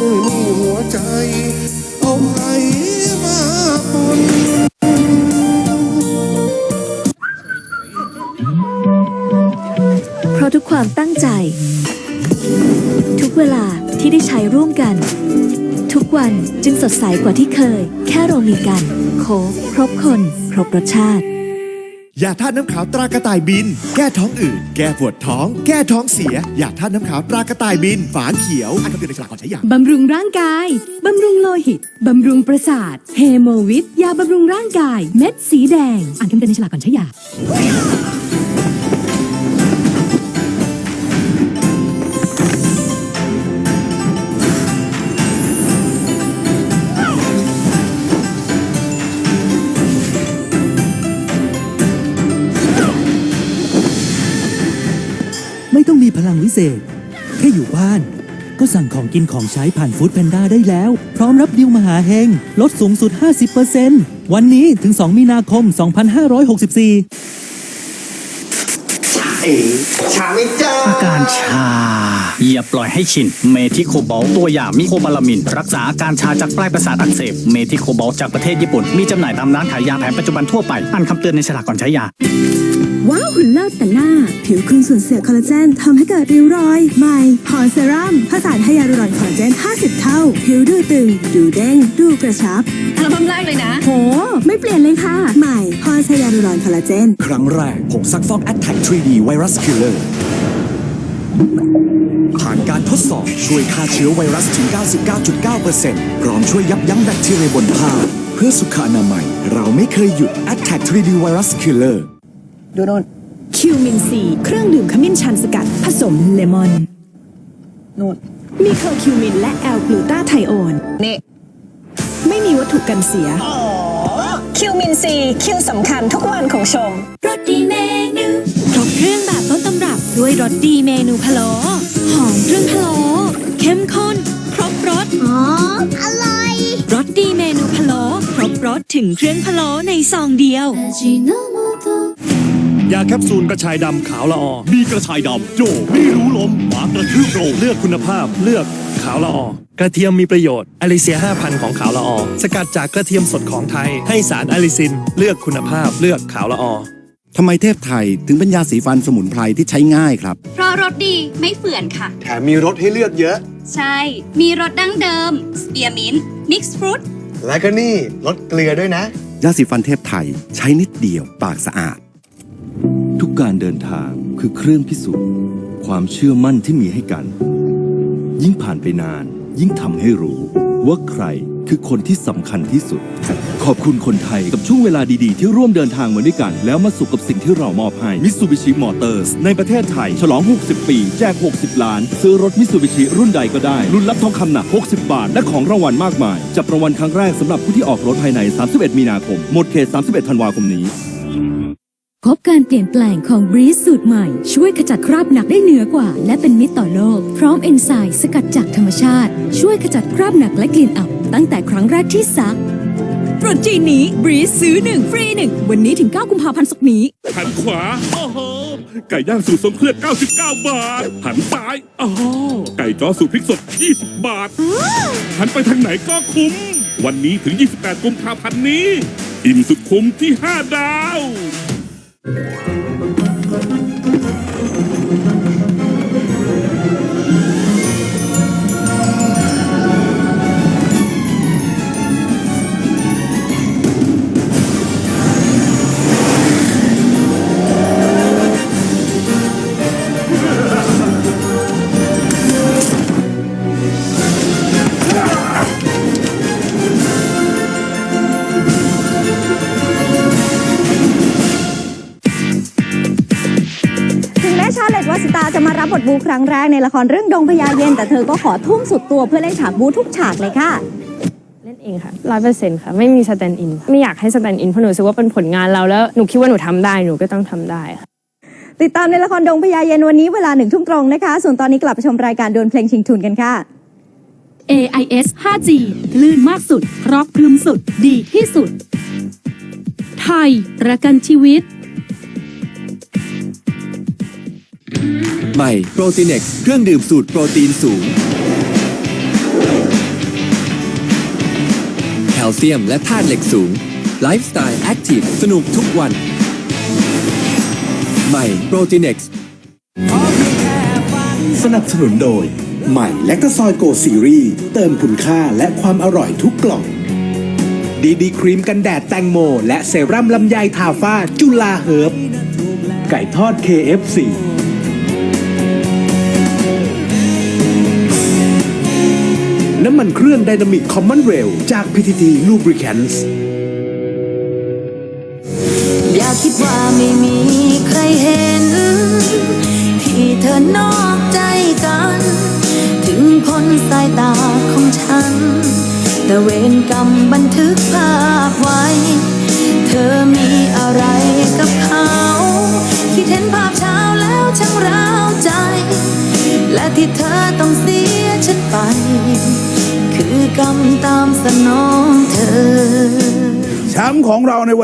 มีหัวใจเอาใครมาปนเพราะทุกความตั้งใจ ทุกเวลาที่ได้ใช้ร่วมกัน ทุกวันจึงสดใสกว่าที่เคย แค่เรามีกัน โค้กครบคน ครบรสชาติ ยาธาตุน้ำขาวตรากระต่ายบิน แก้ท้องอืดแก้ปวดท้อง แก้ท้องเสียยาธาตุน้ำขาวตรากระต่ายบิน ฝาเขียวอ่านคำเตือนในฉลากก่อนใช้ยาบำรุงร่างกาย บำรุงโลหิต บำรุงประสาทเฮโมวิตยาบำรุงร่างกาย เม็ดสีแดง อ่านคำเตือนในฉลากก่อนใช้ยา ลังวิเศษ แค่อยู่บ้าน ก็สั่งของกินของใช้ผ่านฟู้ดแพนด้าได้แล้ว พร้อมรับดิวมหาเฮง ลดสูงสุด 50%วันนี้ถึง 2 มีนาคม 2564ชาไม่จ้าอาการชา อย่าปล่อยให้ชิน เมทิโคบอลตัวอย่างมิโคบาลามิน รักษาอาการชาจากปลายประสาทอักเสบ เมทิโคบอลจากประเทศญี่ปุ่น มีจำหน่ายตามร้านขายยาแผนปัจจุบันทั่วไป อ่านคำเตือนในฉลากก่อนใช้ยา ว้าวหุ่นเลิศแต่หน้า ผิวคุณสูญเสียคอลลาเจนทำให้เกิดริ้วรอยใหม่พอเซรั่มผสานไฮยาลูรอนคอลลาเจน 50 เท่า ผิวดูตึง ดูเด้ง ดูกระชับอัลบั้มแรกเลยนะ โห ไม่เปลี่ยนเลยค่ะ ใหม่พอไฮยาลูรอนคอลลาเจน ครั้งแรกผงซักฟอก Attack 3D Virus Killer ผ่านการทดสอบช่วยฆ่าเชื้อไวรัสถึง 99.9%พร้อมช่วยยับยั้งแบคทีเรียบนผ้า เพื่อสุขอนามัย เราไม่เคยหยุด Attack 3D Virus Killer คิวมินซีเครื่องดื่มขมิ้นชันสกัด ผสมเลมอนนูนมีเคอร์คิวมินและแอลกลูตาไทโอนนี่ไม่มีวัตถุกันเสียคิวมินซีคิวสำคัญทุกวันของชมรสดีเมนูครบเครื่องแบบต้นตำรับด้วยรสดีเมนูพะโล้หอมเครื่องพะโล้เข้มข้น ครบรสอ๋ออร่อยรสดีเมนูพะโล้ครบรสถึงเครื่องพะโล้ในซองเดียว ยาแคปซูลกระชายดำขาวละออมีกระชายดำโจไม่รู้ลมหมากระทืบโรงเลือกคุณภาพเลือกขาวละออกระเทียมมีประโยชน์อลิเซีย 5,000 ของขาวละออสกัดจากกระเทียมสดของไทย ให้สารอลิซิน เลือกคุณภาพเลือกขาวละออทำไมเทพไทยถึงเป็นยาสีฟันสมุนไพรที่ใช้ง่ายครับ เพราะรสดีไม่เฝื่อนค่ะ แถมมีรสให้เลือกเยอะ ใช่ มีรสดั้งเดิมสเปียร์มินต์มิกซ์ฟรุตและก็นี่รสเกลือด้วยนะ ยาสีฟันเทพไทยใช้นิดเดียวปากสะอาด ทุกการเดินทางคือเครื่องพิสูจน์ ความเชื่อมั่นที่มีให้กัน ยิ่งผ่านไปนานยิ่งทำให้รู้ว่าใครคือคนที่สำคัญที่สุด ขอบคุณคนไทยกับช่วงเวลาดีๆ ที่ร่วมเดินทางมาด้วยกัน แล้วมาสุขกับสิ่งที่เรามอบให้ Mitsubishi Motors ในประเทศไทย ฉลอง 60 ปี แจก 60 ล้าน ซื้อรถ Mitsubishi รุ่นใดก็ได้ รุ่นรับทองคำหนัก 60 บาท และของรางวัลมากมาย จับรางวัลครั้งแรกสำหรับผู้ที่ออกรถภายใน 31 มีนาคม หมดเขต 31 ธันวาคมนี้ พบการเปลี่ยนแปลงของบรีสสูตรใหม่ ช่วยขจัดคราบหนักได้เหนือกว่า และเป็นมิตรต่อโลก พร้อมเอนไซม์สกัดจากธรรมชาติ ช่วยขจัดคราบหนักและกลิ่นอับ ตั้งแต่ครั้งแรกที่ซักโปรดจีนนี้บรีสซื้อ1ฟรี1วันนี้ถึง 9 กุมภาพันธ์ศกนี้หันขวาโอ้โหไก่ย่างสูตรทรงเครื่อง 99 บาท หันซ้ายอ๋อไก่จ้อสูตรพริกสด 20 บาท หันไปทางไหนก็คุ้ม วันนี้ถึง 28 กุมภาพันธ์นี้ อิ่มสุดคุ้มที่ 5 ดาว ถึงาเลตวาสิตาจะมารับบทบูครั้งแรกในละครเรื่องดงพญาเย็น แต่เธอก็ขอทุ่มสุดตัวเพื่อเล่นฉากบูทุกฉากเลยค่ะ เล่นเองค่ะร้อยเปอร์เซ็นต์ค่ะ ไม่มีสแตนด์อินไม่อยากให้สแตนด์อินเพราะหนูรู้สึกว่าเป็นผลงานเราแล้วหนูคิดว่าหนูทำได้หนูก็ต้องทำได้ค่ะติดตามในละครดงพญาเย็นวันนี้เวลาหนึ่งทุ่มตรงนะคะ ส่วนตอนนี้กลับไปชมรายการดวลเพลงชิงทุนกันค่ะ AIS 5G คลื่นมากสุด ครอบคลุมสุด ดีที่สุด ไทย ประกันชีวิต ใหม่โปรตีเน็กซ์เครื่องดื่มสูตรโปรตีนสูง แคลเซียมและธาตุเหล็กสูง ไลฟ์สไตล์แอคทีฟสนุกทุกวัน ใหม่โปรตีเน็กซ์สนับสนุนโดย ใหม่แลคตาซอยโกซีรีส์เติมคุณค่าและความอร่อยทุกกล่อง ดีดีครีมกันแดดแตงโม และเซรั่มลำไยทาฟ้าจุลาเฮิร์บไก่ทอด KFC ำมันเครื่องไดนามิกคอมมอนเรลจาก PTT Lubricants อย่าคิดว่าไม่มีใครเห็น ที่เธอนอกใจกัน ถึงพ้นสายตาของฉัน แต่เวรกรรมบันทึกภาพไว้ เธอมีอะไรกับเขา คิดเห็นภาพเช้าแล้วช่างร้าวใจ และที่เธอต้องเสียฉันไป กรรมตามสนองเธอ แชมป์ของเราในวัน